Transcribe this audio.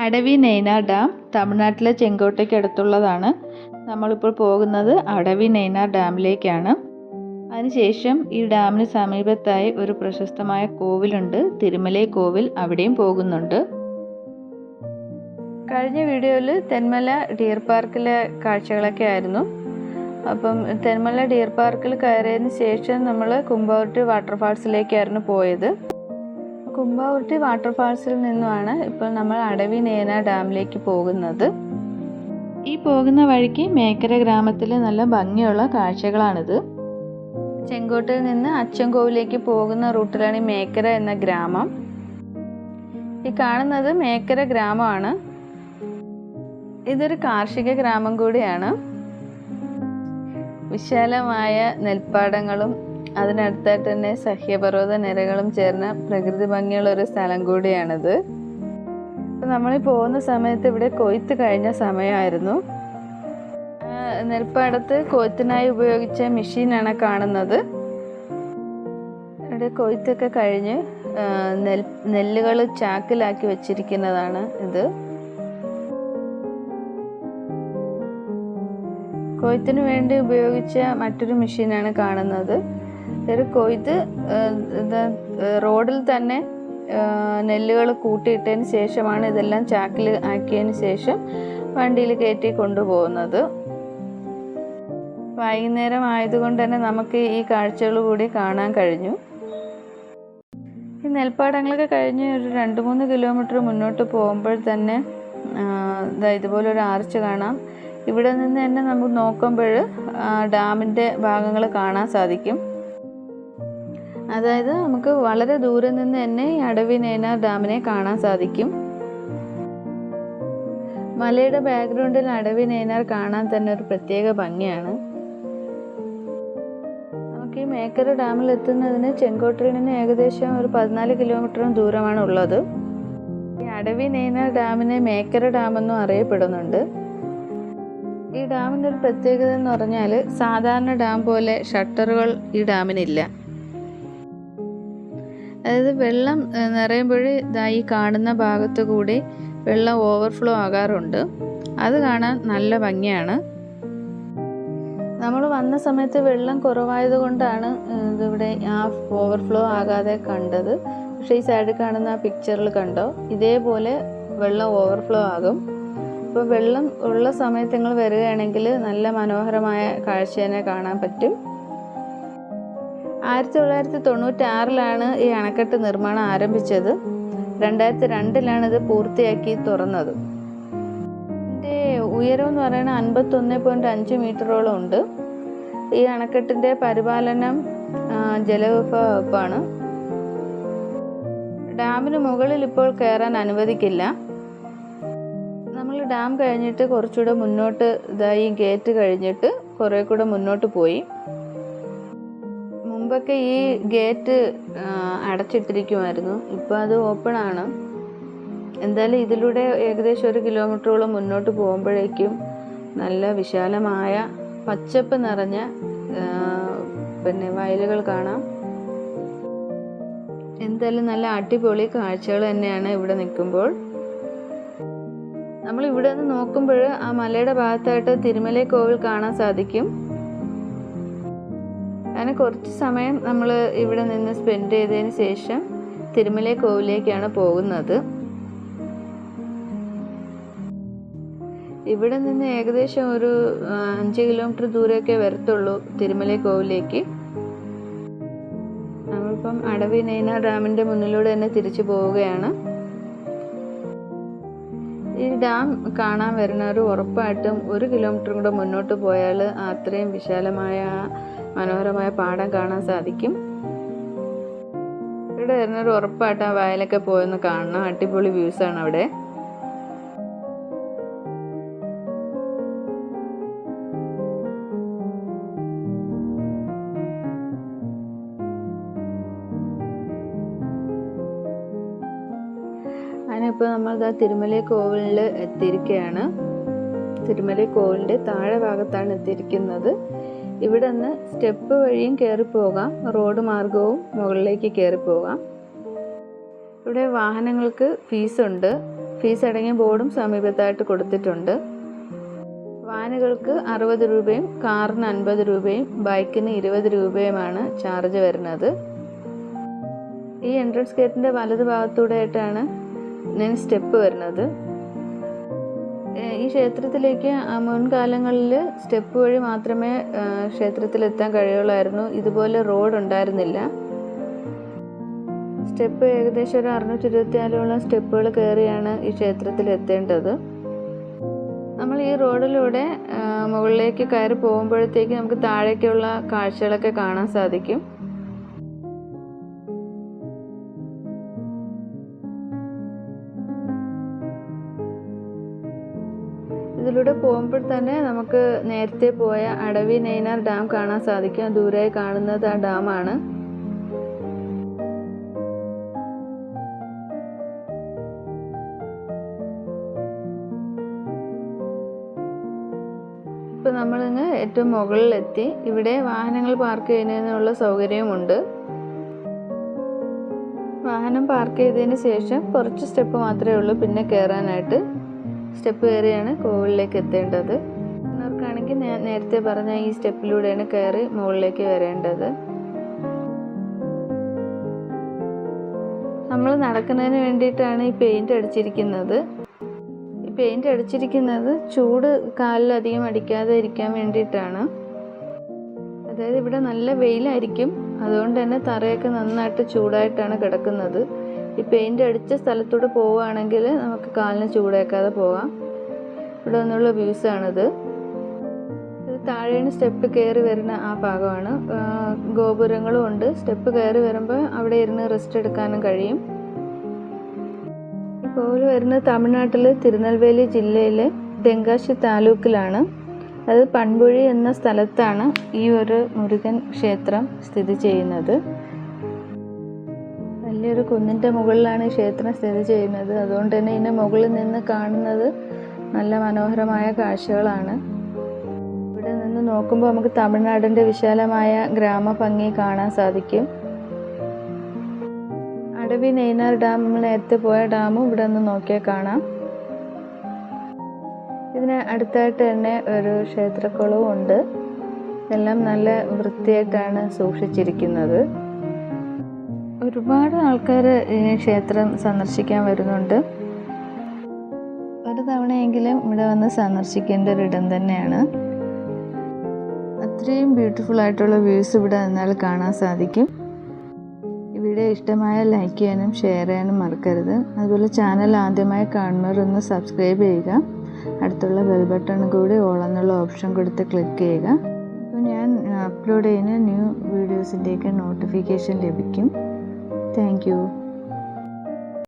അടവി നെയ്നാർ dam തമിഴ്നാട്ടിലെ ചെങ്കോട്ടയ്ക്ക് അടുത്തുള്ളതാണ്. നമ്മളിപ്പോൾ പോകുന്നത് അടവി നെയ്നാർ ഡാമിലേക്കാണ്. അതിനുശേഷം ഈ ഡാമിന് സമീപത്തായി ഒരു പ്രശസ്തമായ കോവിലുണ്ട്. തിരുമലൈ കോവിൽ അവിടെയും പോകുന്നുണ്ട്. കഴിഞ്ഞ വീഡിയോയിൽ തെന്മല ഡിയർ പാർക്കിലെ കാഴ്ചകളൊക്കെ ആയിരുന്നു. അപ്പം തെന്മല ഡിയർ പാർക്കിൽ കയറിയതിന് ശേഷം നമ്മൾ കുമ്പോട്ട് വാട്ടർഫാൾസിലേക്കായിരുന്നു പോയത്. കുമ്പാവുട്ടി വാട്ടർഫാൾസിൽ നിന്നുമാണ് ഇപ്പോൾ നമ്മൾ അടവി നേന ഡാമിലേക്ക് പോകുന്നത്. ഈ പോകുന്ന വഴിക്ക് മേക്കര ഗ്രാമത്തിലെ നല്ല ഭംഗിയുള്ള കാഴ്ചകളാണിത്. ചെങ്കോട്ടിൽ നിന്ന് അച്ചൻകോവിലേക്ക് പോകുന്ന റൂട്ടിലാണ് ഈ മേക്കര എന്ന ഗ്രാമം. ഈ കാണുന്നത് മേക്കര ഗ്രാമമാണ്. ഇതൊരു കാർഷിക ഗ്രാമം കൂടിയാണ്. വിശാലമായ നെൽപ്പാടങ്ങളും അതിനടുത്തായിട്ട് തന്നെ സഹ്യപർവത നിരകളും ചേർന്ന പ്രകൃതി ഭംഗിയുള്ള ഒരു സ്ഥലം കൂടിയാണിത്. നമ്മൾ പോകുന്ന സമയത്ത് ഇവിടെ കൊയ്ത്ത് കഴിഞ്ഞ സമയമായിരുന്നു. നെൽപ്പാടത്ത് കൊയ്ത്തിനായി ഉപയോഗിച്ച മെഷീനാണ് കാണുന്നത്. ഇവിടെ കൊയ്ത്തൊക്കെ കഴിഞ്ഞ് നെൽ നെല്ലുകൾ ചാക്കിലാക്കി വെച്ചിരിക്കുന്നതാണ് ഇത്. കൊയ്ത്തിന് വേണ്ടി ഉപയോഗിച്ച മറ്റൊരു മെഷീനാണ് കാണുന്നത്. ഒരു കൊയ്ത്ത് റോഡിൽ തന്നെ നെല്ലുകൾ കൂട്ടിയിട്ടതിന് ശേഷമാണ് ഇതെല്ലാം ചാക്കിൽ ആക്കിയതിന് ശേഷം വണ്ടിയിൽ കയറ്റി കൊണ്ടുപോകുന്നത്. വൈകുന്നേരം ആയതുകൊണ്ട് തന്നെ നമുക്ക് ഈ കാഴ്ചകൾ കൂടി കാണാൻ കഴിഞ്ഞു. ഈ നെൽപ്പാടങ്ങളൊക്കെ കഴിഞ്ഞ് ഒരു രണ്ട് മൂന്ന് കിലോമീറ്റർ മുന്നോട്ട് പോകുമ്പോൾ തന്നെ ഇതാ ഇതുപോലെ ഒരു ആർച്ച് കാണാം. ഇവിടെ നിന്ന് തന്നെ നമുക്ക് നോക്കുമ്പോൾ ഡാമിന്റെ ഭാഗങ്ങൾ കാണാൻ സാധിക്കും. അതായത് നമുക്ക് വളരെ ദൂരെ നിന്ന് തന്നെ ഈ അടവി നേനാർ ഡാമിനെ കാണാൻ സാധിക്കും. മലയുടെ ബാക്ക്ഗ്രൗണ്ടിൽ അടവി നേനാർ കാണാൻ തന്നെ ഒരു പ്രത്യേക ഭംഗിയാണ്. നമുക്ക് ഈ മേക്കര ഡാമിൽ എത്തുന്നതിന് ചെങ്കോട്ടയിൽ നിന്ന് ഏകദേശം ഒരു പതിനാല് കിലോമീറ്ററും ദൂരമാണ് ഉള്ളത്. ഈ അടവി നേനാർ ഡാമിനെ മേക്കര എന്നും അറിയപ്പെടുന്നുണ്ട്. ഈ ഡാമിന്റെ ഒരു പ്രത്യേകത എന്ന് പറഞ്ഞാൽ സാധാരണ ഡാം പോലെ ഷട്ടറുകൾ ഈ ഡാമിനില്ല. അതായത് വെള്ളം നിറയുമ്പോൾ ഇതാ ഈ കാണുന്ന ഭാഗത്ത് കൂടി വെള്ളം ഓവർഫ്ലോ ആകാറുണ്ട്. അത് കാണാൻ നല്ല ഭംഗിയാണ്. നമ്മൾ വന്ന സമയത്ത് വെള്ളം കുറവായത് കൊണ്ടാണ് ഇതിവിടെ ആ ഓവർഫ്ലോ ആകാതെ കണ്ടത്. പക്ഷേ ഈ സൈഡിൽ കാണുന്ന ആ പിക്ചറിൽ കണ്ടോ? ഇതേപോലെ വെള്ളം ഓവർഫ്ലോ ആകും. അപ്പോൾ വെള്ളം ഉള്ള സമയത്ത് നിങ്ങൾ വരികയാണെങ്കിൽ നല്ല മനോഹരമായ കാഴ്ച തന്നെ കാണാൻ പറ്റും. ആയിരത്തി തൊള്ളായിരത്തി തൊണ്ണൂറ്റി ആറിലാണ് ഈ അണക്കെട്ട് നിർമ്മാണം ആരംഭിച്ചത്. രണ്ടായിരത്തി രണ്ടിലാണ് ഇത് പൂർത്തിയാക്കി തുറന്നത്. ഇതിന്റെ ഉയരം എന്ന് പറയുന്നത് അൻപത്തൊന്ന് പോയിന്റ് അഞ്ച് മീറ്ററോളം ഉണ്ട്. ഈ അണക്കെട്ടിന്റെ പരിപാലനം ജലവിഭവ വകുപ്പാണ് ഡാമിന് മുകളിൽ ഇപ്പോൾ കയറാൻ അനുവദിക്കില്ല. നമ്മൾ ഡാം കഴിഞ്ഞിട്ട് കുറച്ചുകൂടെ മുന്നോട്ട് ഇതായി ഗേറ്റ് കഴിഞ്ഞിട്ട് കുറേ കൂടെ മുന്നോട്ട് പോയി. മുമ്പൊക്കെ ഈ ഗേറ്റ് അടച്ചിട്ടിരിക്കുമായിരുന്നു. ഇപ്പോൾ അത് ഓപ്പൺ ആണ്. എന്തായാലും ഇതിലൂടെ ഏകദേശം ഒരു കിലോമീറ്ററോളം മുന്നോട്ട് പോകുമ്പോഴേക്കും നല്ല വിശാലമായ പച്ചപ്പ് നിറഞ്ഞ പിന്നെ വയലുകൾ കാണാം. എന്തായാലും നല്ല അടിപൊളി കാഴ്ചകൾ തന്നെയാണ് ഇവിടെ നിൽക്കുമ്പോൾ. നമ്മൾ ഇവിടെ നിന്ന് നോക്കുമ്പോൾ ആ മലയുടെ ഭാഗത്തായിട്ട് തിരുമലൈ കോവിൽ കാണാൻ സാധിക്കും. അങ്ങനെ കുറച്ച് സമയം നമ്മൾ ഇവിടെ നിന്ന് സ്പെൻഡ് ചെയ്തതിന് ശേഷം തിരുമല കോവിലേക്കാണ് പോകുന്നത്. ഇവിടെ നിന്ന് ഏകദേശം ഒരു അഞ്ച് കിലോമീറ്റർ ദൂരമൊക്കെ വരത്തുള്ളൂ തിരുമല കോവിലേക്ക്. നമ്മളിപ്പം അടവി നൈന ഡാമിന്റെ മുന്നിലൂടെ തന്നെ തിരിച്ചു പോവുകയാണ്. ഈ ഡാം കാണാൻ വരുന്നവർ ഉറപ്പായിട്ടും ഒരു കിലോമീറ്റർ കൂടെ മുന്നോട്ട് പോയാൽ അത്രയും വിശാലമായ മനോഹരമായ പാടം കാണാൻ സാധിക്കും. ഇവിടെ വരുന്നൊരു ഉറപ്പായിട്ട് ആ വയലൊക്കെ പോയെന്ന് കാണണം. അടിപൊളി വ്യൂസ് ആണ് അവിടെ. ഇപ്പോൾ നമ്മൾ ദാ തിരുമല കോവിലിൽ എത്തിയിരിക്കുകയാണ് തിരുമല കോവിലിന്റെ താഴെ ഭാഗത്താണ് എത്തിയിരിക്കുന്നത്. ഇവിടെ നിന്ന് സ്റ്റെപ്പ് വഴിയും കയറി പോകാം. റോഡ് മാർഗവും മുകളിലേക്ക് കയറി പോകാം. ഇവിടെ വാഹനങ്ങൾക്ക് ഫീസുണ്ട്. ഫീസ് അടങ്ങിയ ബോർഡും സമീപത്തായിട്ട് കൊടുത്തിട്ടുണ്ട്. വാനുകൾക്ക് അറുപത് രൂപയും കാറിന് അൻപത് രൂപയും ബൈക്കിന് ഇരുപത് രൂപയുമാണ് ചാർജ് വരുന്നത്. ഈ എൻട്രൻസ് ഗേറ്റിന്റെ വലത് ഭാഗത്തൂടെ ആയിട്ടാണ് ഞാൻ സ്റ്റെപ്പ് വരുന്നത്. ഈ ക്ഷേത്രത്തിലേക്ക് മുൻകാലങ്ങളിൽ സ്റ്റെപ്പ് വഴി മാത്രമേ ക്ഷേത്രത്തിലെത്താൻ കഴിയുള്ളായിരുന്നു. ഇതുപോലെ റോഡ് ഉണ്ടായിരുന്നില്ല. സ്റ്റെപ്പ് ഏകദേശം ഒരു അറുന്നൂറ്റി ഇരുപത്തിനാലോളം സ്റ്റെപ്പുകൾ കയറിയാണ് ഈ ക്ഷേത്രത്തിൽ എത്തേണ്ടത്. നമ്മൾ ഈ റോഡിലൂടെ മുകളിലേക്ക് കയറി പോകുമ്പോഴത്തേക്ക് നമുക്ക് താഴേക്കുള്ള കാഴ്ചകളൊക്കെ കാണാൻ സാധിക്കും. ഇതിലൂടെ പോകുമ്പോൾ തന്നെ നമുക്ക് നേരത്തെ പോയ അടവി നെയ്നാർ ഡാം കാണാൻ സാധിക്കും. ദൂരെ കാണുന്നത് ആ ഡാമാണ്. ഇപ്പം നമ്മളിങ്ങ് ഏറ്റവും മുകളിലെത്തി. ഇവിടെ വാഹനങ്ങൾ പാർക്ക് ചെയ്യുന്നതിനുള്ള സൗകര്യവുമുണ്ട്. വാഹനം പാർക്ക് ചെയ്തതിന് ശേഷം കുറച്ച് സ്റ്റെപ്പ് മാത്രമേ ഉള്ളൂ. പിന്നെ കയറാനായിട്ട് സ്റ്റെപ്പ് കയറിയാണ് കോവിലേക്ക് എത്തേണ്ടത്. അവർക്കാണെങ്കിൽ ഞാൻ നേരത്തെ പറഞ്ഞ ഈ സ്റ്റെപ്പിലൂടെയാണ് കയറി മുകളിലേക്ക് വരേണ്ടത്. നമ്മൾ നടക്കുന്നതിന് വേണ്ടിയിട്ടാണ് ഈ പെയിന്റ് അടിച്ചിരിക്കുന്നത്. ഈ പെയിന്റ് അടിച്ചിരിക്കുന്നത് ചൂട് കാലിലധികം അടിക്കാതെ ഇരിക്കാൻ വേണ്ടിയിട്ടാണ്. അതായത് ഇവിടെ നല്ല വെയിലായിരിക്കും. അതുകൊണ്ട് തന്നെ തറയൊക്കെ നന്നായിട്ട് ചൂടായിട്ടാണ് കിടക്കുന്നത്. ഈ പെയിന്റ് അടിച്ച സ്ഥലത്തൂടെ പോവുകയാണെങ്കിൽ നമുക്ക് കാലിന് ചൂടേക്കാതെ പോകാം. ഇവിടെ നിന്നുള്ള വ്യൂസ് ആണിത്. ഇത് താഴേന്ന് സ്റ്റെപ്പ് കയറി വരുന്ന ആ ഭാഗമാണ്. ഗോപുരങ്ങളും ഉണ്ട്. സ്റ്റെപ്പ് കയറി വരുമ്പോൾ അവിടെ ഇരുന്ന് റെസ്റ്റ് എടുക്കാനും കഴിയും. ഈ കോവിൽ വരുന്നത് തമിഴ്നാട്ടിൽ തിരുനെൽവേലി ജില്ലയിലെ തെങ്കാശി താലൂക്കിലാണ്. അത് പൺപുഴി എന്ന സ്ഥലത്താണ് ഈ ഒരു മുരുകൻ ക്ഷേത്രം സ്ഥിതി ചെയ്യുന്നത്. വലിയൊരു കുന്നിന്റെ മുകളിലാണ് ഈ ക്ഷേത്രം സ്ഥിതി ചെയ്യുന്നത്. അതുകൊണ്ട് തന്നെ ഇതിന്റെ മുകളിൽ നിന്ന് കാണുന്നത് നല്ല മനോഹരമായ കാഴ്ചകളാണ്. ഇവിടെ നിന്ന് നോക്കുമ്പോൾ നമുക്ക് തമിഴ്നാടിന്റെ വിശാലമായ ഗ്രാമഭംഗി കാണാൻ സാധിക്കും. അടവി നെയ്നാർ ഡാം നമ്മൾ നേരത്തെ പോയ ഡാമും ഇവിടെ നിന്ന് നോക്കിയാൽ കാണാം. ഇതിന് അടുത്തായിട്ട് തന്നെ ഒരു ക്ഷേത്രക്കുളവും ഉണ്ട്. എല്ലാം നല്ല വൃത്തിയായിട്ടാണ് സൂക്ഷിച്ചിരിക്കുന്നത്. ഒരുപാട് ആൾക്കാർ ഈ ക്ഷേത്രം സന്ദർശിക്കാൻ വരുന്നുണ്ട്. ഒരു തവണയെങ്കിലും ഇവിടെ വന്ന് സന്ദർശിക്കേണ്ട ഒരു ഇടം തന്നെയാണ്. അത്രയും ബ്യൂട്ടിഫുൾ ആയിട്ടുള്ള വ്യൂസ് ഇവിടെ നിന്നാൽ കാണാൻ സാധിക്കും. വീഡിയോ ഇഷ്ടമായ ലൈക്ക് ചെയ്യാനും ഷെയർ ചെയ്യാനും മറക്കരുത്. അതുപോലെ ചാനൽ ആദ്യമായി കാണുന്നവരൊന്ന് സബ്സ്ക്രൈബ് ചെയ്യുക. അടുത്തുള്ള ബെൽ ബട്ടൺ കൂടി ഓൾ എന്നുള്ള ഓപ്ഷൻ കൊടുത്ത് ക്ലിക്ക് ചെയ്യുക. അപ്പോൾ ഞാൻ അപ്ലോഡ് ചെയ്യുന്ന ന്യൂ വീഡിയോസിന്റെയൊക്കെ നോട്ടിഫിക്കേഷൻ ലഭിക്കും. Thank you.